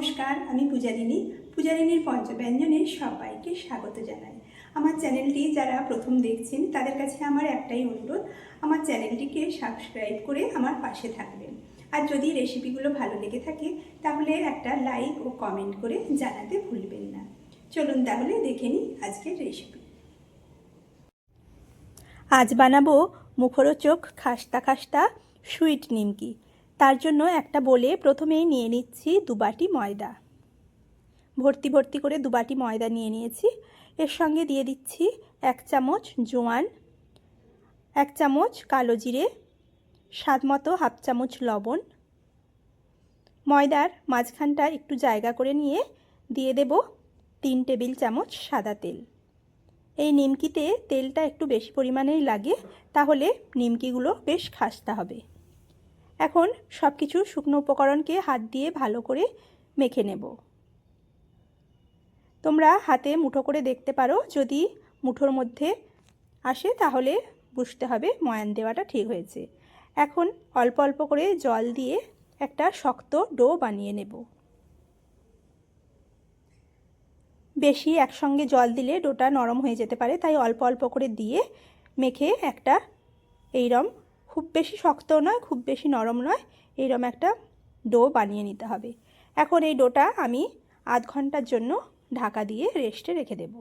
নমস্কার, আমি পূজারিনী পূজারিনীর পঞ্চব্যঞ্জনে সবাইকে স্বাগত জানাই। আমার চ্যানেলটি যারা প্রথম দেখছেন, তাদের কাছে আমার একটাই অনুরোধ, আমার চ্যানেলটিকে সাবস্ক্রাইব করে আমার পাশে থাকবেন। আর যদি রেসিপিগুলো ভালো লেগে থাকে, তাহলে একটা লাইক ও কমেন্ট করে জানাতে ভুলবেন না। চলুন তাহলে দেখে নিই আজকের রেসিপি। আজ বানাবো মুখরোচক খাস্তা খাস্তা সুইট নিমকি। তার জন্য একটা বলে প্রথমেই নিয়ে নিচ্ছি দুবাটি ময়দা। ভর্তি ভর্তি করে দুবাটি ময়দা নিয়ে নিয়েছি। এর সঙ্গে দিয়ে দিচ্ছি এক চামচ জোয়ান, এক চামচ কালো জিরে, স্বাদ মতো হাফ চামচ লবণ। ময়দার মাঝখানটা একটু জায়গা করে নিয়ে দিয়ে দেব তিন টেবিল চামচ সাদা তেল। এই নিমকিতে তেলটা একটু বেশি পরিমাণেই লাগে, তাহলে নিমকিগুলো বেশ খাস্তা হবে। এখন সব কিছু শুকনো উপকরণকে হাত দিয়ে ভালো করে মেখে নেব। তোমরা হাতে মুঠো করে দেখতে পারো, যদি মুঠোর মধ্যে আসে তাহলে বুঝতে হবে ময়ান দেওয়াটা ঠিক হয়েছে। এখন অল্প অল্প করে জল দিয়ে একটা শক্ত ডো বানিয়ে নেব। বেশি একসঙ্গে জল দিলে ডোটা নরম হয়ে যেতে পারে, তাই অল্প অল্প করে দিয়ে মেখে একটা এইরম খুব বেশি শক্ত নয়, খুব বেশি নরম নয়। এইরকম একটা ডো বানিয়ে নিতে হবে। এখন এই ডোটা আমি আধ ঘণ্টার জন্য ঢাকা দিয়ে রেস্টে রেখে দেব।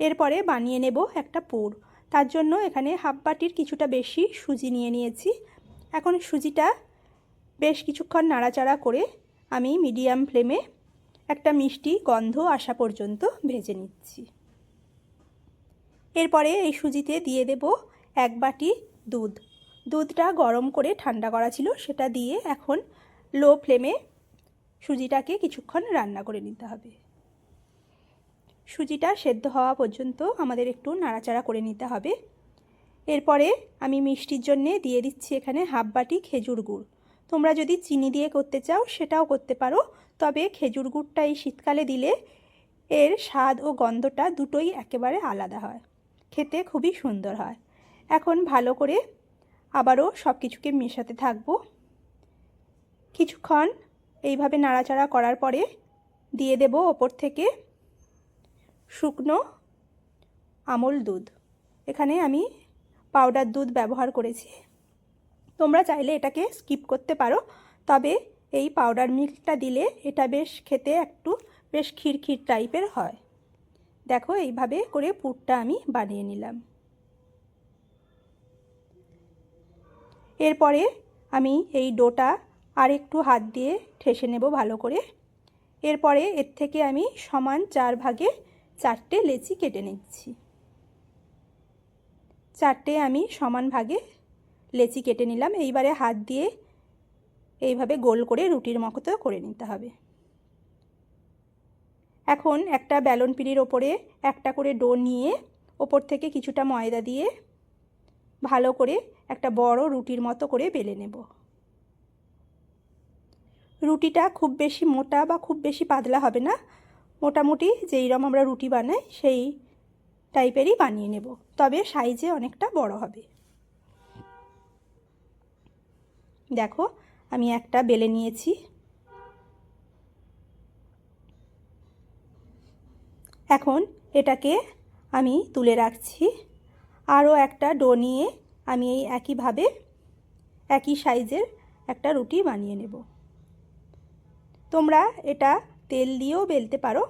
এরপরে বানিয়ে নেব একটা পুর। তার জন্য এখানে হাফ বাটির কিছুটা বেশি সুজি নিয়ে নিয়েছি। এখন সুজিটা বেশ কিছুক্ষণ নাড়াচাড়া করে আমি মিডিয়াম ফ্লেমে একটা মিষ্টি গন্ধ আসা পর্যন্ত ভেজে নিচ্ছি। এরপরে এই সুজিতে দিয়ে দেব এক বাটি দুধ। দুধটা গরম করে ঠান্ডা করা ছিল, সেটা দিয়ে এখন লো ফ্লেমে সুজিটাকে কিছুক্ষণ রান্না করে নিতে হবে। সুজিটা সেদ্ধ হওয়া পর্যন্ত আমাদের একটু নাড়াচাড়া করে নিতে হবে। এরপরে আমি মিষ্টির জন্যে দিয়ে দিচ্ছি এখানে হাফ বাটি খেজুর গুড়। তোমরা যদি চিনি দিয়ে করতে চাও, সেটাও করতে পারো, তবে খেজুর গুড়টা এই শীতকালে দিলে এর স্বাদ ও গন্ধটা দুটোই একেবারে আলাদা হয়। খেতে খুবই সুন্দর হয়। এখন ভালো করে আবারও সব কিছুকে মেশাতে থাকব। কিছুক্ষণ এইভাবে নাড়াচাড়া করার পরে দিয়ে দেব ওপর থেকে শুকনো আমল দুধ। এখানে আমি পাউডার দুধ ব্যবহার করেছি। তোমরা চাইলে এটাকে স্কিপ করতে পারো, তবে এই পাউডার মিল্কটা দিলে এটা বেশ খেতে একটু বেশ ক্ষীর টাইপের হয়। দেখো এইভাবে করে পুরটা আমি বানিয়ে নিলাম। এরপরে আমি এই ডোটা আর একটু হাত দিয়ে ঠেসে নেব ভালো করে। এরপরে এর থেকে আমি সমান চার ভাগে চারটে লেচি কেটে নিচ্ছি। চারটে আমি সমান ভাগে লেচি কেটে নিলাম। এইবারে হাত দিয়ে এইভাবে গোল করে রুটির মতো করে নিতে হবে। এখন একটা ব্যালন পিড়ির ওপরে একটা করে ডো নিয়ে ওপর থেকে কিছুটা ময়দা দিয়ে ভালো করে একটা বড় রুটির মতো করে বেলে নেব। রুটিটা খুব বেশি মোটা বা খুব বেশি পাতলা হবে না। মোটামুটি যেইরকম আমরা রুটি বানাই, সেই টাইপেরই বানিয়ে নেব। তবে সাইজে অনেকটা বড় হবে। দেখো, আমি একটা বেলে নিয়েছি। এখন এটাকে আমি তুলে রাখছি। আরও একটা ডো নিয়ে আমি এই একইভাবে, একই সাইজের একটা রুটি বানিয়ে নেব। তোমরা এটা তেল দিয়েও বেলতে পারো,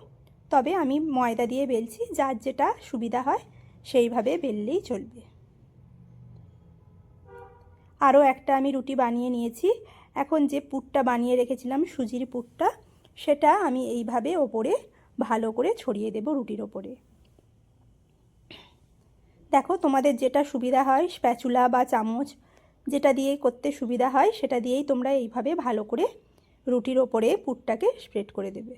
তবে আমি ময়দা দিয়ে বেলছি, যার যেটা সুবিধা হয় সেইভাবে বেললেই চলবে। আরও একটা আমি রুটি বানিয়ে নিয়েছি। এখন যে পুরটা বানিয়ে রেখেছিলাম, সুজির পুরটা, সেটা আমি এইভাবে ওপরে ভালো করে ছড়িয়ে দেব রুটির ওপরে। দেখো তোমাদের যেটা সুবিধা হয়, স্প্যাচুলা বা চামচ যেটা দিয়ে করতে সুবিধা হয়, সেটা দিয়েই তোমরা এইভাবে ভালো করে রুটির ওপরে পুরটাকে স্প্রেড করে দেবে।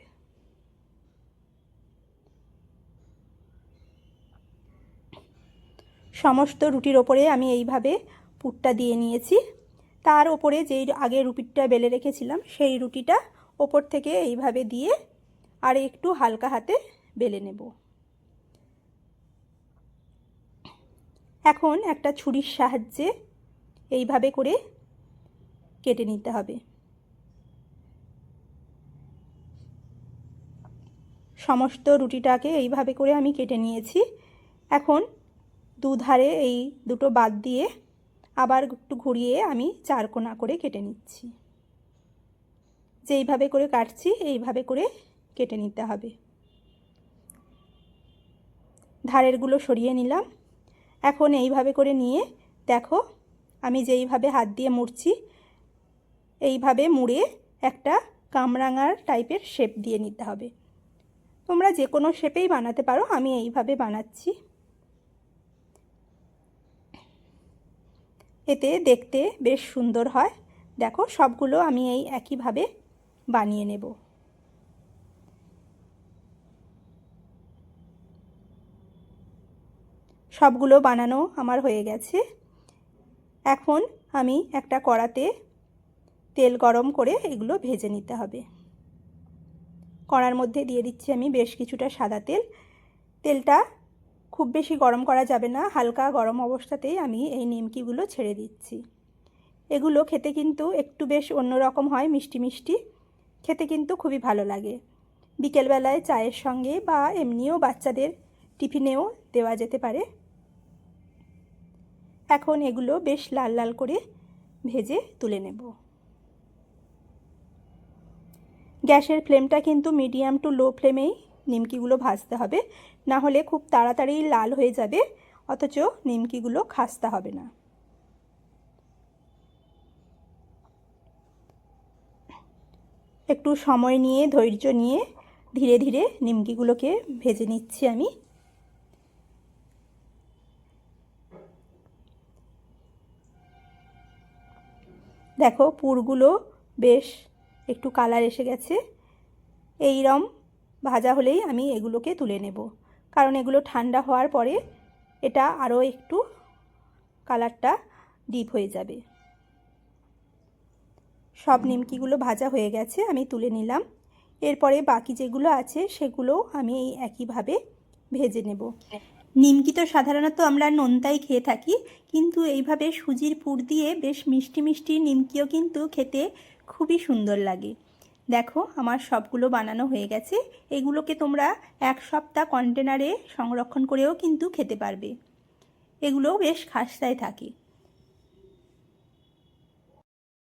সমস্ত রুটির ওপরে আমি এইভাবে পুরটা দিয়ে নিয়েছি। তার ওপরে যেই আগে রুটিটা বেলে রেখেছিলাম, সেই রুটিটা ওপর থেকে এইভাবে দিয়ে আর একটু হালকা হাতে বেলে নেব। এখন একটা ছুরির সাহায্যে এইভাবে করে কেটে নিতে হবে। সমস্ত রুটিটাকে এইভাবে করে আমি কেটে নিয়েছি। এখন দুধারে এই দুটো বাদ দিয়ে আবার একটু ঘুরিয়ে আমি চার কোনা করে কেটে নিচ্ছি। যেইভাবে করে কাটছি, এইভাবে করে কেটে নিতে হবে। ধারেরগুলো সরিয়ে নিলাম। এখন এইভাবে করে নিয়ে দেখো, আমি যেইভাবে হাত দিয়ে মুড়ছি, এইভাবে মুড়ে একটা কামরাঙার টাইপের শেপ দিয়ে নিতে হবে। তোমরা যে কোনো শেপেই বানাতে পারো, আমি এইভাবে বানাচ্ছি। এতে দেখতে বেশ সুন্দর হয়। দেখো, সবগুলো আমি এই একইভাবে বানিয়ে নেব। সবগুলো বানানো আমার হয়ে গেছে। এখন আমি একটা কড়াতে তেল গরম করে এগুলো ভেজে নিতে হবে। কড়ার মধ্যে দিয়ে দিচ্ছি আমি বেশ কিছুটা সাদা তেল। তেলটা খুব বেশি গরম করা যাবে না, হালকা গরম অবস্থাতেই আমি এই নিমকিগুলো ছেড়ে দিচ্ছি। এগুলো খেতে কিন্তু একটু বেশ অন্যরকম হয়, মিষ্টি মিষ্টি। খেতে কিন্তু খুবই ভালো লাগে। বিকেলবেলায় চায়ের সঙ্গে বা এমনিও বাচ্চাদের টিফিনেও দেওয়া যেতে পারে। এখন এগুলো বেশ লাল লাল করে ভেজে তুলে নেব। গ্যাসের ফ্লেমটা কিন্তু মিডিয়াম টু লো ফ্লেমেই নিমকিগুলো ভাজতে হবে, না হলে খুব তাড়াতাড়ি লাল হয়ে যাবে, অথচ নিমকিগুলো খাস্তা হবে না। একটু সময় নিয়ে, ধৈর্য নিয়ে ধীরে ধীরে নিমকিগুলোকে ভেজে নিচ্ছি আমি। দেখো পুরগুলো বেশ একটু কালার এসে গেছে। এই রম ভাজা হলেই আমি এগুলোকে তুলে নেব। কারণ এগুলো ঠান্ডা হওয়ার পরে এটা আরও একটু কালারটা ডিপ হয়ে যাবে। সব নিমকিগুলো ভাজা হয়ে গেছে, আমি তুলে নিলাম। এরপরে বাকি যেগুলো আছে সেগুলো আমি এই একইভাবে ভেজে নেব। নিমকি তো সাধারণত আমরা নোনতাই খেয়ে থাকি, কিন্তু এইভাবে সুজির পুর দিয়ে বেশ মিষ্টি মিষ্টি নিমকিও কিন্তু খেতে খুবই সুন্দর লাগে। দেখো, আমার সবগুলো বানানো হয়ে গেছে, এগুলোকে তোমরা এক সপ্তাহ কন্টেনারে সংরক্ষণ করেও কিন্তু খেতে পারবে। এগুলোও বেশ খাস্তায় থাকে।